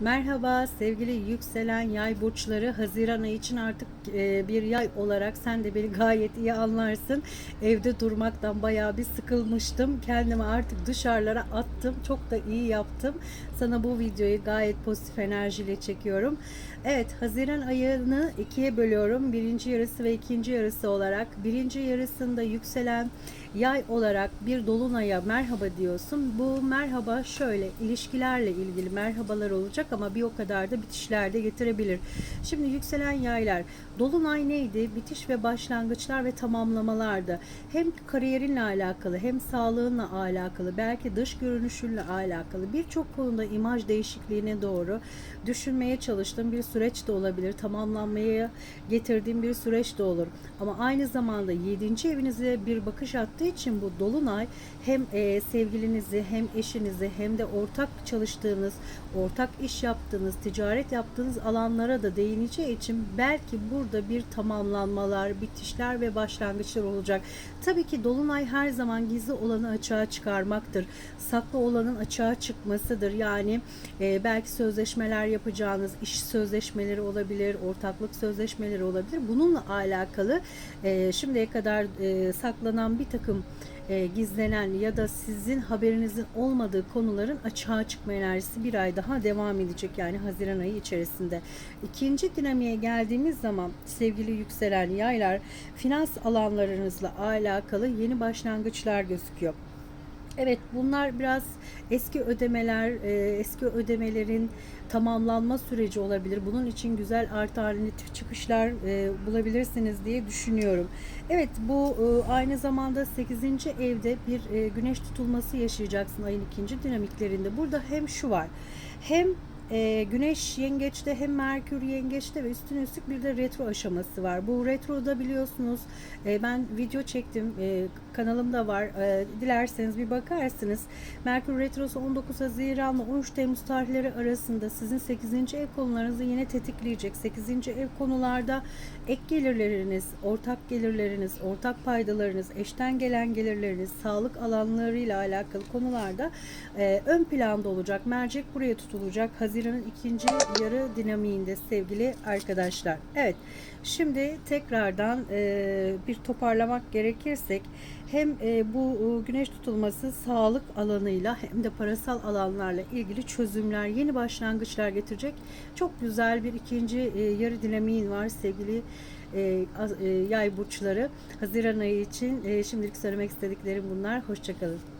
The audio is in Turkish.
Merhaba sevgili yükselen yay burçları Haziran ayı için artık e, bir yay olarak sen de beni gayet iyi anlarsın. Evde durmaktan bayağı bir sıkılmıştım. Kendimi artık dışarılara attım. Çok da iyi yaptım. Sana bu videoyu gayet pozitif enerjiyle çekiyorum. Evet Haziran ayını ikiye bölüyorum. Birinci yarısı ve ikinci yarısı olarak. Birinci yarısında yükselen yay olarak bir dolunaya merhaba diyorsun. Bu merhaba şöyle ilişkilerle ilgili merhabalar olacak ama bir o kadar da bitişler de getirebilir. Şimdi yükselen yaylar dolunay neydi? Bitiş ve başlangıçlar ve tamamlamalardı. Hem kariyerinle alakalı hem sağlığınla alakalı belki dış görünüşünle alakalı birçok konuda imaj değişikliğine doğru düşünmeye çalıştığım bir süreç de olabilir. Tamamlanmaya getirdiğim bir süreç de olur. Ama aynı zamanda 7. evinize bir bakış attığı için bu dolunay hem sevgilinizi hem eşinizi hem de ortak çalıştığınız, ortak iş yaptığınız, ticaret yaptığınız alanlara da değineceği için belki burada bir tamamlanmalar, bitişler ve başlangıçlar olacak. Tabii ki dolunay her zaman gizli olanı açığa çıkarmaktır. Saklı olanın açığa çıkmasıdır. Yani e, belki sözleşmeler yapacağınız iş sözleşmeleri olabilir, ortaklık sözleşmeleri olabilir. Bununla alakalı e, şimdiye kadar e, saklanan bir takım e, gizlenen ya da sizin haberinizin olmadığı konuların açığa çıkma enerjisi bir ay daha devam edecek yani Haziran ayı içerisinde. İkinci dinamiğe geldiğimiz zaman sevgili yükselen yaylar finans alanlarınızla alakalı yeni başlangıçlar gözüküyor. Evet bunlar biraz eski ödemeler, e, eski ödemelerin tamamlanma süreci olabilir. Bunun için güzel alternatif çıkışlar e, bulabilirsiniz diye düşünüyorum. Evet bu e, aynı zamanda 8. evde bir güneş tutulması yaşayacaksın ayın ikinci dinamiklerinde. Burada hem şu var hem e, Güneş yengeçte hem Merkür yengeçte ve üstüne üstlük bir de retro aşaması var. Bu retroda biliyorsunuz e, ben video çektim e, kanalımda var. E, dilerseniz bir bakarsınız. Merkür retrosu 19 Haziran ve 13 Temmuz tarihleri arasında sizin 8. ev konularınızı yine tetikleyecek. 8. ev konularda ek gelirleriniz, ortak gelirleriniz, ortak paydalarınız, eşten gelen gelirleriniz, sağlık alanlarıyla alakalı konularda e, ön planda olacak. Mercek buraya tutulacak. Haziran'ın ikinci yarı dinamiğinde sevgili arkadaşlar. Evet şimdi tekrardan e, bir toparlamak gerekirsek hem e, bu e, güneş tutulması sağlık alanıyla hem de parasal alanlarla ilgili çözümler, yeni başlangıçlar getirecek. Çok güzel bir ikinci e, yarı dinamiğin var sevgili e, e, yay burçları. Haziran ayı için e, şimdilik söylemek istediklerim bunlar. Hoşçakalın.